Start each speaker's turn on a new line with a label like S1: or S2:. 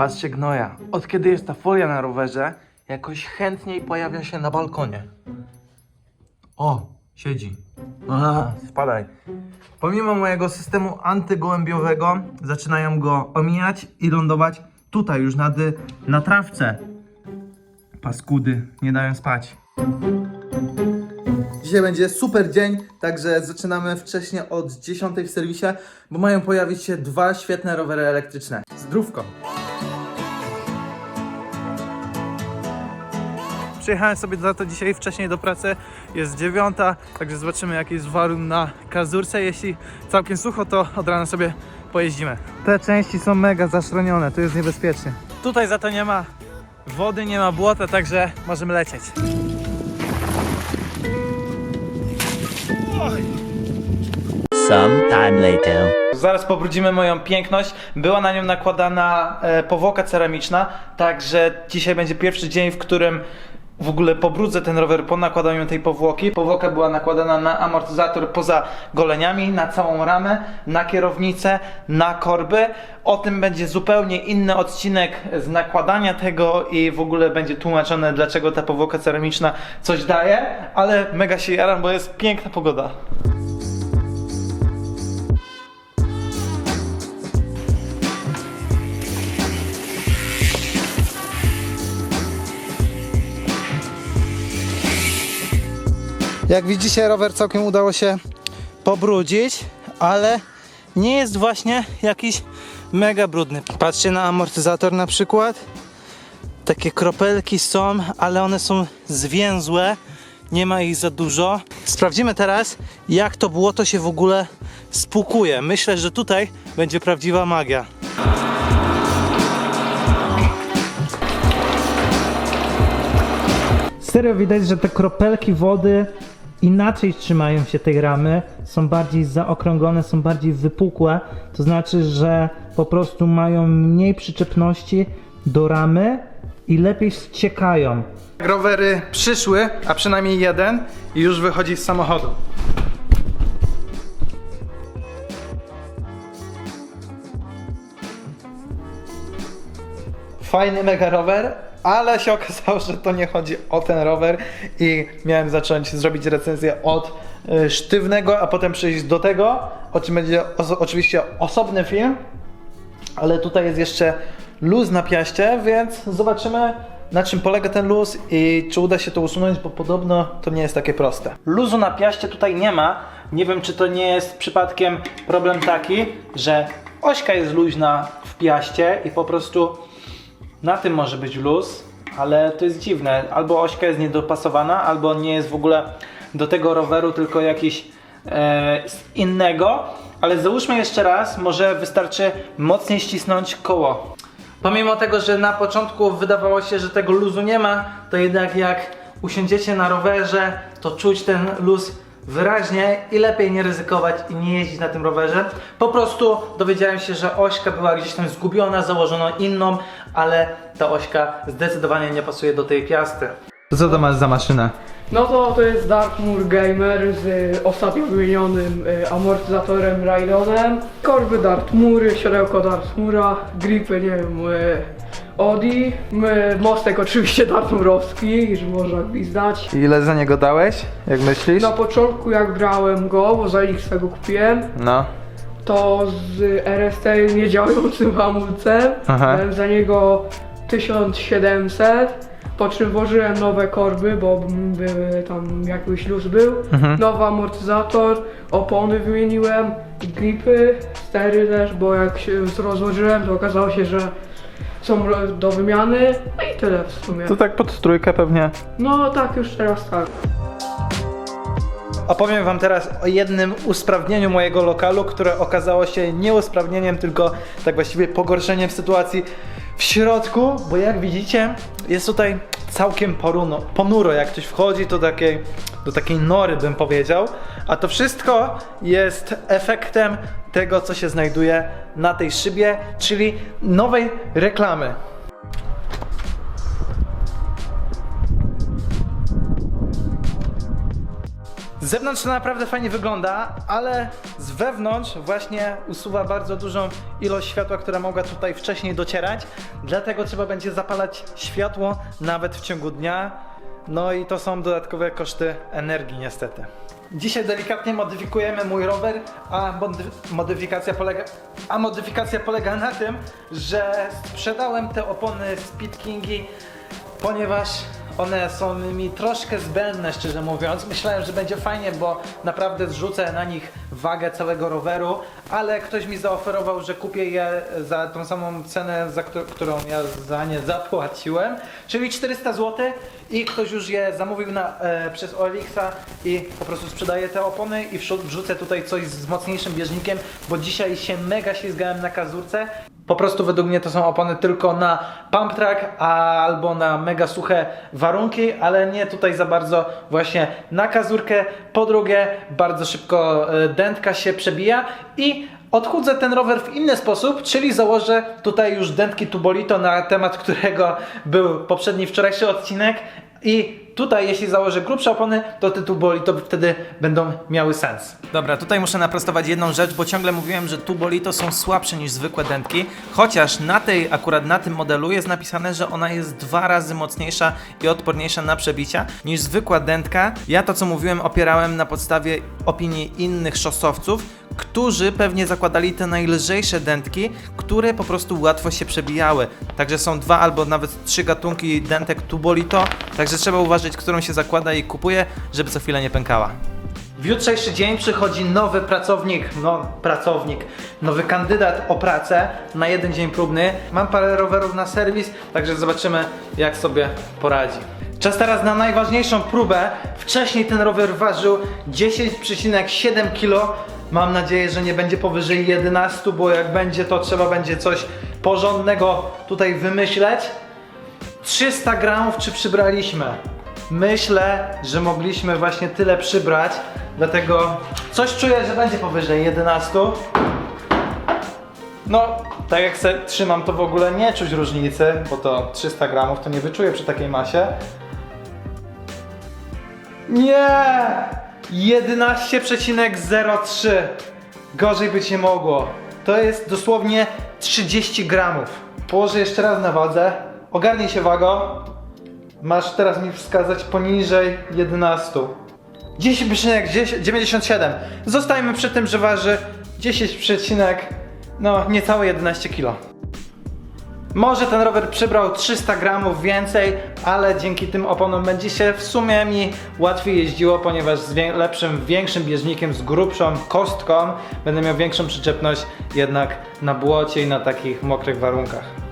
S1: Patrzcie gnoja, od kiedy jest ta folia na rowerze, jakoś chętniej pojawia się na balkonie. O, siedzi. Aha, spadaj. Pomimo mojego systemu antygołębiowego, zaczynają go omijać i lądować tutaj już nad, na trawce. Paskudy, nie dają spać. Dzisiaj będzie super dzień, także zaczynamy wcześniej od 10 w serwisie, bo mają pojawić się dwa świetne rowery elektryczne. Zdrówko! Przyjechałem sobie za to dzisiaj wcześniej do pracy, jest dziewiąta, także zobaczymy jaki jest warun na kazurce. Jeśli całkiem sucho, to od rana sobie pojeździmy. Te części są mega zaszronione, tu jest niebezpiecznie. Tutaj za to nie ma wody, nie ma błota, także możemy lecieć.
S2: Some time later.
S1: Zaraz pobrudzimy moją piękność. Była na nią nakładana e, powłoka ceramiczna, także dzisiaj będzie pierwszy dzień, w którym w ogóle pobrudzę ten rower po nakładaniu tej powłoki. Powłoka była nakładana na amortyzator poza goleniami, na całą ramę, na kierownicę, na korby. O tym będzie zupełnie inny odcinek z nakładania tego i w ogóle będzie tłumaczone, dlaczego ta powłoka ceramiczna coś daje, ale mega się jaram, bo jest piękna pogoda. Jak widzicie, rower całkiem udało się pobrudzić, ale nie jest właśnie jakiś mega brudny. Patrzcie na amortyzator na przykład. Takie kropelki są, ale one są zwięzłe. Nie ma ich za dużo. Sprawdzimy teraz, jak to błoto się w ogóle spłukuje. Myślę, że tutaj będzie prawdziwa magia.
S3: Serio widać, że te kropelki wody inaczej trzymają się tej ramy, są bardziej zaokrąglone, są bardziej wypukłe. To znaczy, że po prostu mają mniej przyczepności do ramy i lepiej ściekają.
S1: Rowery przyszły, a przynajmniej jeden, i już wychodzi z samochodu. Fajny mega rower, ale się okazało, że to nie chodzi o ten rower i miałem zacząć zrobić recenzję od y, sztywnego, a potem przejść do tego, o czym będzie oso- oczywiście osobny film, ale tutaj jest jeszcze luz na piaście, więc zobaczymy na czym polega ten luz i czy uda się to usunąć, bo podobno to nie jest takie proste. Luzu na piaście tutaj nie ma. Nie wiem, czy to nie jest przypadkiem problem taki, że ośka jest luźna w piaście i po prostu na tym może być luz, ale to jest dziwne. Albo ośka jest niedopasowana, albo nie jest w ogóle do tego roweru, tylko jakiś e, innego. Ale załóżmy jeszcze raz, może wystarczy mocniej ścisnąć koło. Pomimo tego, że na początku wydawało się, że tego luzu nie ma, to jednak jak usiądziecie na rowerze, to czuć ten luz wyraźnie i lepiej nie ryzykować i nie jeździć na tym rowerze. Po prostu dowiedziałem się, że ośka była gdzieś tam zgubiona, założono inną, ale ta ośka zdecydowanie nie pasuje do tej piasty. Co to masz za maszynę?
S4: No to to jest Dartmoor Gamer z y, ostatnio wymienionym y, amortyzatorem Raydonem. Korby Dartmoory, siodełko Dartmoora, gripy, nie wiem, y, Audi. My, mostek oczywiście Dartmoorowski, że można gwizdać.
S1: Ile za niego dałeś, jak myślisz?
S4: Na początku jak brałem go, bo za X go kupiłem,
S1: No.
S4: to z RST niedziałającym hamulcem,
S1: Aha.
S4: dałem za niego 1700. Po czym włożyłem nowe korby, bo były tam jakiś luz był.
S1: Mhm.
S4: Nowy amortyzator, opony wymieniłem, gripy, stery też, bo jak się rozłożyłem, to okazało się, że są do wymiany. No i tyle w sumie.
S1: To tak pod trójkę pewnie.
S4: No tak, już teraz tak.
S1: Opowiem Wam teraz o jednym usprawnieniu mojego lokalu, które okazało się nie usprawnieniem, tylko tak właściwie pogorszeniem sytuacji w środku, bo jak widzicie, jest tutaj całkiem poruno, ponuro. Jak ktoś wchodzi, to takiej, do takiej nory bym powiedział. A to wszystko jest efektem tego, co się znajduje na tej szybie, czyli nowej reklamy. Z zewnątrz to naprawdę fajnie wygląda, ale z wewnątrz właśnie usuwa bardzo dużą ilość światła, która mogła tutaj wcześniej docierać. Dlatego trzeba będzie zapalać światło nawet w ciągu dnia. No i to są dodatkowe koszty energii niestety. Dzisiaj delikatnie modyfikujemy mój rower, a mody- modyfikacja polega, a modyfikacja polega na tym, że sprzedałem te opony Speed Kingi, ponieważ one są mi troszkę zbędne, szczerze mówiąc. Myślałem, że będzie fajnie, bo naprawdę zrzucę na nich wagę całego roweru, ale ktoś mi zaoferował, że kupię je za tą samą cenę, za któ- którą ja za nie zapłaciłem, czyli 400 zł i ktoś już je zamówił na, e, przez Olixa i po prostu sprzedaje te opony i wrzu- wrzucę tutaj coś z mocniejszym bieżnikiem, bo dzisiaj się mega ślizgałem na kazurce. Po prostu według mnie to są opony tylko na pump track albo na mega suche warunki, ale nie tutaj za bardzo właśnie na kazurkę. Po drugie, bardzo szybko e, dętka się przebija i odchudzę ten rower w inny sposób, czyli założę tutaj już dętki Tubolito na temat którego był poprzedni wczorajszy odcinek i tutaj jeśli założę grubsze opony, to te Tubolito wtedy będą miały sens.
S5: Dobra, tutaj muszę naprostować jedną rzecz, bo ciągle mówiłem, że tubolito są słabsze niż zwykłe dętki, chociaż na tej, akurat na tym modelu jest napisane, że ona jest dwa razy mocniejsza i odporniejsza na przebicia niż zwykła dętka. Ja to, co mówiłem, opierałem na podstawie opinii innych szosowców, którzy pewnie zakładali te najlżejsze dętki, które po prostu łatwo się przebijały. Także są dwa albo nawet trzy gatunki dętek tubolito, także trzeba uważać, którą się zakłada i kupuje, żeby co chwilę nie pękała.
S1: W jutrzejszy dzień przychodzi nowy pracownik, no pracownik, nowy kandydat o pracę na jeden dzień próbny. Mam parę rowerów na serwis, także zobaczymy jak sobie poradzi. Czas teraz na najważniejszą próbę. Wcześniej ten rower ważył 10,7 kg. Mam nadzieję, że nie będzie powyżej 11, bo jak będzie to trzeba będzie coś porządnego tutaj wymyśleć. 300 gramów czy przybraliśmy? Myślę, że mogliśmy właśnie tyle przybrać, dlatego coś czuję, że będzie powyżej 11. No, tak jak se trzymam, to w ogóle nie czuć różnicy, bo to 300 gramów to nie wyczuję przy takiej masie. Nie! 11,03. Gorzej być nie mogło. To jest dosłownie 30 gramów. Położę jeszcze raz na wadze. Ogarnij się wago. Masz teraz mi wskazać poniżej 11. 10,97. Zostajmy przy tym, że waży 10, no niecałe 11 kg. Może ten rower przybrał 300 gramów więcej, ale dzięki tym oponom będzie się w sumie mi łatwiej jeździło, ponieważ z lepszym, większym bieżnikiem, z grubszą kostką będę miał większą przyczepność jednak na błocie i na takich mokrych warunkach.